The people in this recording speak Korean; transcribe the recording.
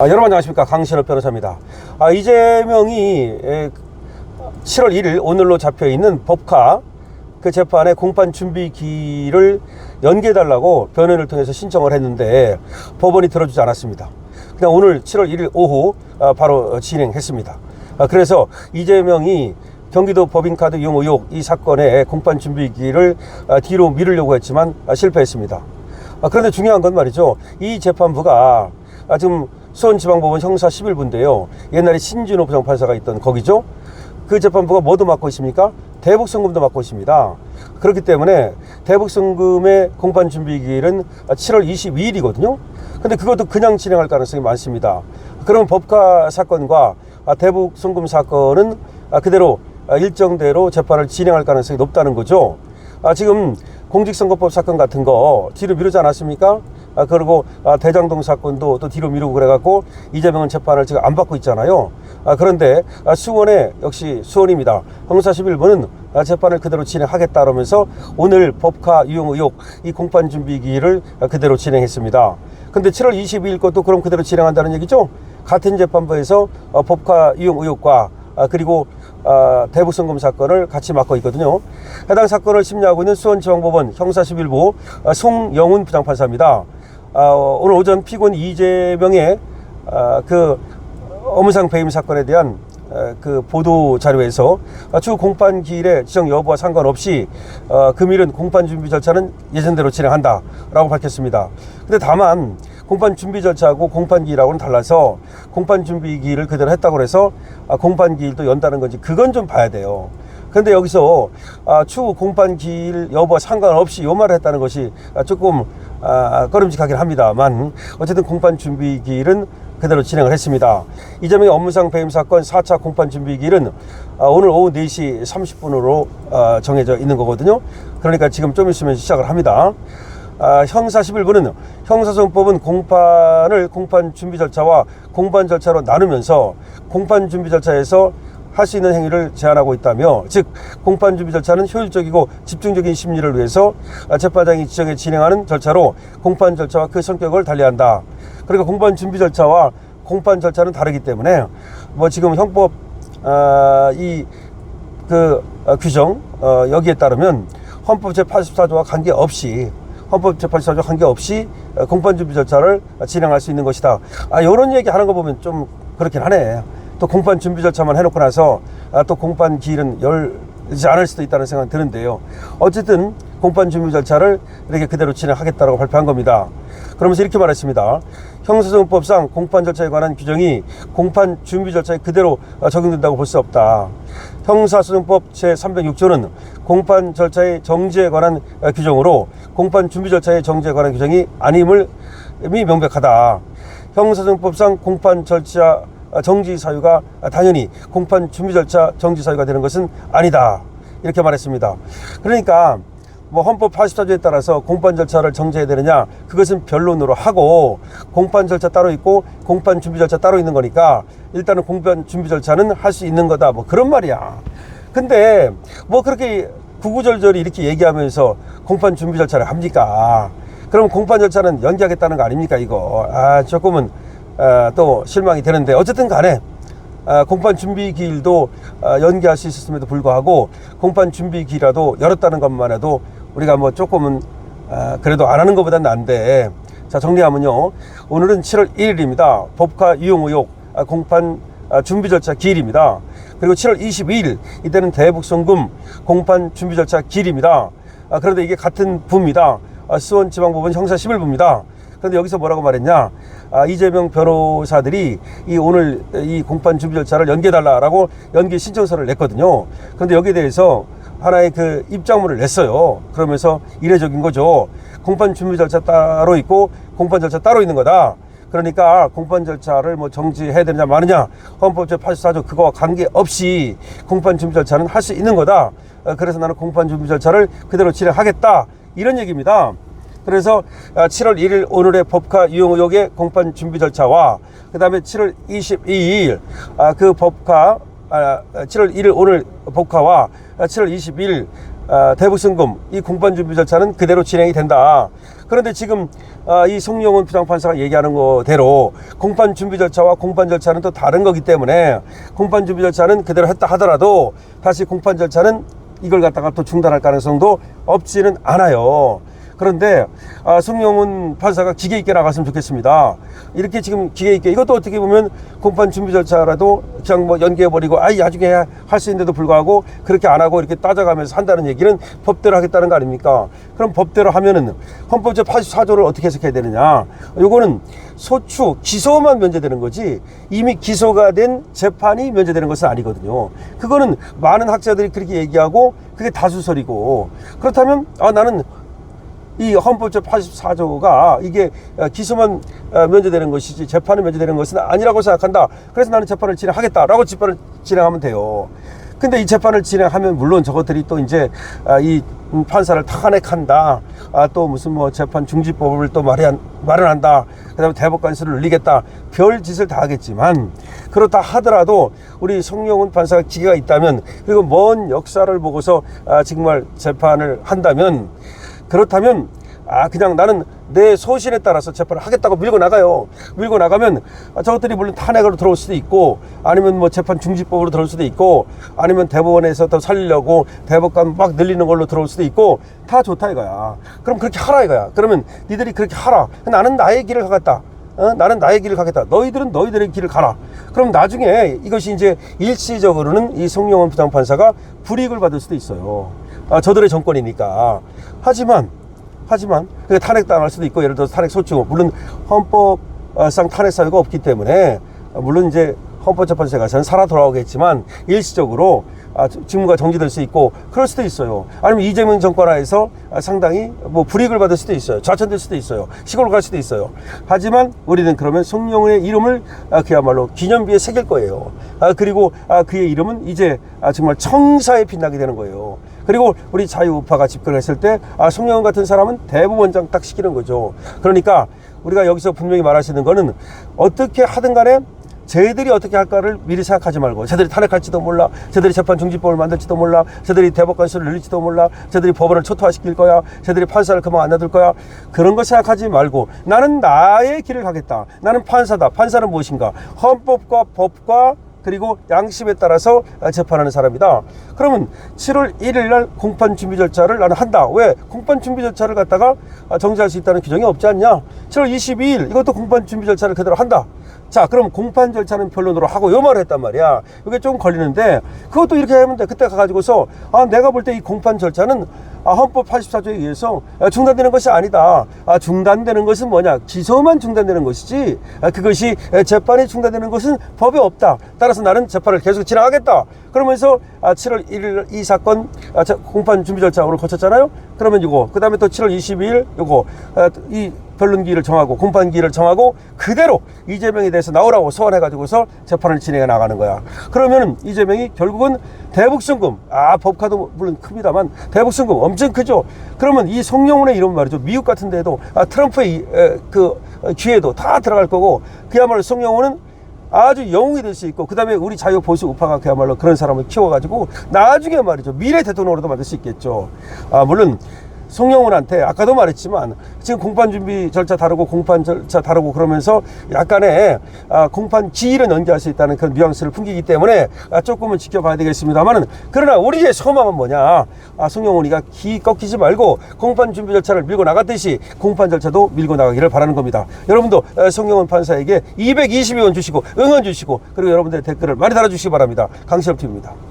아, 여러분 안녕하십니까 강신업 변호사입니다. 아, 이재명이 에, 7월 1일 오늘로 잡혀 있는 법카 그 재판의 공판 준비기를 연기해달라고 변호인을 통해서 신청을 했는데 법원이 들어주지 않았습니다. 그냥 오늘 7월 1일 오후 아, 바로 진행했습니다. 아, 그래서 이재명이 경기도 법인카드 이용 의혹 이 사건의 공판 준비기를 아, 뒤로 미루려고 했지만 아, 실패했습니다. 아, 그런데 중요한 건 말이죠. 이 재판부가 아, 지금 수원지방법원 형사 11부인데요. 옛날에 신진호 부장판사가 있던 거기죠. 그 재판부가 뭐도 맡고 있습니까? 대북송금도 맡고 있습니다. 그렇기 때문에 대북송금의 공판 준비기일은 7월 22일이거든요. 근데 그것도 그냥 진행할 가능성이 많습니다. 그러면 법카 사건과 아, 대북송금 사건은 아, 그대로 아, 일정대로 재판을 진행할 가능성이 높다는 거죠. 아, 지금 공직선거법 사건 같은 거 뒤로 미루지 않았습니까? 아, 그리고 아, 대장동 사건도 또 뒤로 미루고 그래갖고 이재명은 재판을 지금 안 받고 있잖아요. 아, 그런데 아, 수원에 역시 수원입니다. 형사 11부는 아, 재판을 그대로 진행하겠다 그러면서 오늘 법카 유용 의혹 이 공판 준비기를 아, 그대로 진행했습니다. 근데 7월 22일 것도 그럼 그대로 진행한다는 얘기죠? 같은 재판부에서 어, 법카 이용 의혹과 아, 그리고 아, 대북송금 사건을 같이 맡고 있거든요. 해당 사건을 심리하고 있는 수원지방법원 형사 11부 아, 송영훈 부장판사입니다. 아, 어, 오늘 오전 피고인 이재명의 아, 그 업무상 배임 사건에 대한 에, 그 보도 자료에서 아, 추후 공판 기일의 지정 여부와 상관없이 어, 금일은 공판 준비 절차는 예전대로 진행한다라고 밝혔습니다. 근데 다만 공판 준비 절차하고 공판 기일하고는 달라서 공판 준비 기일을 그대로 했다고 해서 아, 공판 기일도 연다는 건지 그건 좀 봐야 돼요. 근데 여기서 아, 추후 공판 기일 여부와 상관없이 요 말을 했다는 것이 아, 조금 아, 꺼림직하긴 합니다만 어쨌든 공판 준비 기일은 그대로 진행을 했습니다. 이재명의 업무상 배임 사건 4차 공판 준비 기일은 아, 오늘 오후 4시 30분으로 아, 정해져 있는 거거든요. 그러니까 지금 좀 있으면 시작을 합니다. 아, 형사 11부는 형사소송법은 공판을 공판 준비 절차와 공판 절차로 나누면서 공판 준비 절차에서 할 수 있는 행위를 제한하고 있다며 즉 공판 준비 절차는 효율적이고 집중적인 심리를 위해서 아, 재판장이 지정해 진행하는 절차로 공판 절차와 그 성격을 달리한다. 그러니까 공판 준비 절차와 공판 절차는 다르기 때문에 뭐 지금 형법 아, 이그 어, 규정 어, 여기에 따르면 헌법 제 84조와 관계없이 헌법 제 84조 관계없이 어, 공판 준비 절차를 진행할 수 있는 것이다. 아 이런 얘기 하는 거 보면 좀 그렇긴 하네. 또 공판 준비 절차만 해놓고 나서 아, 또 공판 기일은 열지 않을 수도 있다는 생각이 드는데요. 어쨌든 공판 준비 절차를 이렇게 그대로 진행하겠다고 발표한 겁니다. 그러면서 이렇게 말했습니다. 형사소송법상 공판 절차에 관한 규정이 공판 준비 절차에 그대로 어, 적용된다고 볼 수 없다. 형사소송법 제306조는 공판 절차의 정지에 관한 어, 규정으로 공판 준비 절차의 정지에 관한 규정이 아님을 이 명백하다. 형사소송법상 공판 절차 어, 정지 사유가 당연히 공판 준비 절차 정지 사유가 되는 것은 아니다. 이렇게 말했습니다. 그러니까 뭐 헌법 84조에 따라서 공판 절차를 정지해야 되느냐 그것은 변론으로 하고 공판 절차 따로 있고 공판 준비 절차 따로 있는 거니까 일단은 공판 준비 절차는 할 수 있는 거다 뭐 그런 말이야 근데 뭐 그렇게 구구절절히 이렇게 얘기하면서 공판 준비 절차를 합니까 그럼 공판 절차는 연기하겠다는 거 아닙니까 이거 아 조금은 아, 또 실망이 되는데 어쨌든 간에 아, 공판 준비 기일도 아, 연기할 수 있었음에도 불구하고 공판 준비 기일라도 열었다는 것만 해도 우리가 뭐 조금은 아, 그래도 안 하는 것보다는 나은데 자 정리하면요. 오늘은 7월 1일입니다. 법카 유용 의혹 아, 공판 아, 준비 절차 기일입니다. 그리고 7월 22일 이때는 대북송금 공판 준비 절차 기일입니다. 아, 그런데 이게 같은 부입니다. 아, 수원지방법원 형사 11부입니다 그런데 여기서 뭐라고 말했냐? 아, 이재명 변호사들이 이 오늘 이 공판 준비 절차를 연기해달라라고 연기 신청서를 냈거든요. 그런데 여기에 대해서 하나의 그 입장문을 냈어요. 그러면서 이례적인 거죠. 공판 준비 절차 따로 있고 공판 절차 따로 있는 거다. 그러니까 공판 절차를 뭐 정지해야 되느냐 마느냐 헌법 제84조 그거와 관계없이 공판 준비 절차는 할 수 있는 거다. 어, 그래서 나는 공판 준비 절차를 그대로 진행하겠다. 이런 얘기입니다. 그래서 7월 1일 오늘의 법카 유용 의혹의 공판 준비 절차와 그 다음에 7월 22일 그 법카 아, 7월 1일 오늘 법카와 7월 22일 아, 대북승금 이 공판 준비 절차는 그대로 진행이 된다. 그런데 지금 아, 이 송영훈 부장판사가 얘기하는 거대로 공판 준비 절차와 공판 절차는 또 다른 거기 때문에 공판 준비 절차는 그대로 했다 하더라도 다시 공판 절차는 이걸 갖다가 또 중단할 가능성도 없지는 않아요. 그런데 아, 송영훈 판사가 기계 있게 나갔으면 좋겠습니다. 이렇게 지금 기계 있게 이것도 어떻게 보면 공판 준비 절차라도 그냥 뭐 연기해 버리고 아이 나중에 할 수 있는데도 불구하고 그렇게 안 하고 이렇게 따져가면서 한다는 얘기는 법대로 하겠다는 거 아닙니까? 그럼 법대로 하면은 헌법제 84조를 어떻게 해석해야 되느냐? 요거는 소추 기소만 면제되는 거지 이미 기소가 된 재판이 면제되는 것은 아니거든요. 그거는 많은 학자들이 그렇게 얘기하고 그게 다수설이고 그렇다면 아 나는 이 헌법제 84조가 이게 어, 기소만 어, 면제되는 것이지 재판이 면제되는 것은 아니라고 생각한다. 그래서 나는 재판을 진행하겠다라고 재판을 진행하면 돼요. 근데 이 재판을 진행하면 물론 저것들이 또 이제 아, 이 음, 판사를 탄핵한다. 아, 또 무슨 뭐 재판 중지법을 또 마련, 마련한다. 그 다음에 대법 관수를 늘리겠다. 별 짓을 다 하겠지만 그렇다 하더라도 우리 송영훈 판사가 기회가 있다면 그리고 먼 역사를 보고서 아, 정말 재판을 한다면 그렇다면 아 그냥 나는 내 소신에 따라서 재판을 하겠다고 밀고 나가요. 밀고 나가면 아, 저것들이 물론 탄핵으로 들어올 수도 있고 아니면 뭐 재판 중지법으로 들어올 수도 있고 아니면 대법원에서 더 살리려고 대법관 막 늘리는 걸로 들어올 수도 있고 다 좋다 이거야. 그럼 그렇게 하라 이거야. 그러면 니들이 그렇게 하라. 나는 나의 길을 가겠다. 어? 나는 나의 길을 가겠다. 너희들은 너희들의 길을 가라. 그럼 나중에 이것이 이제 일시적으로는 이 송영원 부장판사가 불이익을 받을 수도 있어요. 아, 저들의 정권이니까. 하지만, 하지만, 그게 탄핵당할 수도 있고, 예를 들어서 탄핵 소추, 물론 헌법상 탄핵 사유가 없기 때문에, 아, 물론 이제 헌법재판소에 가서는 살아 돌아오겠지만, 일시적으로 아, 직무가 정지될 수 있고, 그럴 수도 있어요. 아니면 이재명 정권 하에서 아, 상당히 뭐 불이익을 받을 수도 있어요. 좌천될 수도 있어요. 시골 갈 수도 있어요. 하지만 우리는 그러면 송영훈의 이름을 아, 그야말로 기념비에 새길 거예요. 아, 그리고 아, 그의 이름은 이제 아, 정말 청사에 빛나게 되는 거예요. 그리고 우리 자유우파가 집권했을 때 아, 송영훈 같은 사람은 대법원장 딱 시키는 거죠. 그러니까 우리가 여기서 분명히 말하시는 거는 어떻게 하든 간에 쟤들이 어떻게 할까를 미리 생각하지 말고 쟤들이 탄핵할지도 몰라 쟤들이 재판 중지법을 만들지도 몰라 쟤들이 대법관 수를 늘릴지도 몰라 쟤들이 법원을 초토화시킬 거야 쟤들이 판사를 그만 안 놔둘 거야. 그런 거 생각하지 말고 나는 나의 길을 가겠다. 나는 판사다. 판사는 무엇인가? 헌법과 법과 그리고 양심에 따라서 재판하는 사람이다. 그러면 7월 1일 날 공판 준비 절차를 나는 한다. 왜? 공판 준비 절차를 갖다가 정지할 수 있다는 규정이 없지 않냐? 7월 22일 이것도 공판 준비 절차를 그대로 한다. 자, 그럼 공판 절차는 변론으로 하고 요 말을 했단 말이야. 이게 좀 걸리는데 그것도 이렇게 하면 돼. 그때 가가지고서 아, 내가 볼 때 이 공판 절차는 아, 헌법 84조에 의해서 중단되는 것이 아니다. 아, 중단되는 것은 뭐냐? 기소만 중단되는 것이지 아, 그것이 재판이 중단되는 것은 법에 없다. 따라서 나는 재판을 계속 진행하겠다. 그러면서 아, 7월 1일 이 사건 아, 자, 공판 준비 절차로 거쳤잖아요. 그러면 이거 그 다음에 또 7월 22일 요거 아, 이 변론기를 정하고 공판기를 정하고 그대로 이재명에 대해서 나오라고 소환해가지고서 재판을 진행해 나가는 거야. 그러면 이재명이 결국은 대북송금 아 법카도 물론 큽니다만 대북송금 엄청 크죠. 그러면 이 송영훈의 이름 말이죠. 미국 같은 데도 아, 트럼프의 이, 에, 그 귀에도 다 들어갈 거고 그야말로 송영훈은 아주 영웅이 될 수 있고 그다음에 우리 자유 보수 우파가 그야말로 그런 사람을 키워가지고 나중에 말이죠 미래 대통령으로도 만들 수 있겠죠. 아 물론 송영훈한테 아까도 말했지만 지금 공판 준비 절차 다르고 공판 절차 다르고 그러면서 약간의 아, 공판 기일은 연기할 수 있다는 그런 뉘앙스를 풍기기 때문에 아, 조금은 지켜봐야 되겠습니다만은 그러나 우리의 소망은 뭐냐? 아, 송영훈이가 기 꺾이지 말고 공판 준비 절차를 밀고 나갔듯이 공판 절차도 밀고 나가기를 바라는 겁니다. 여러분도 에, 송영훈 판사에게 222원 주시고 응원 주시고 그리고 여러분들의 댓글을 많이 달아주시기 바랍니다. 강시엽TV입니다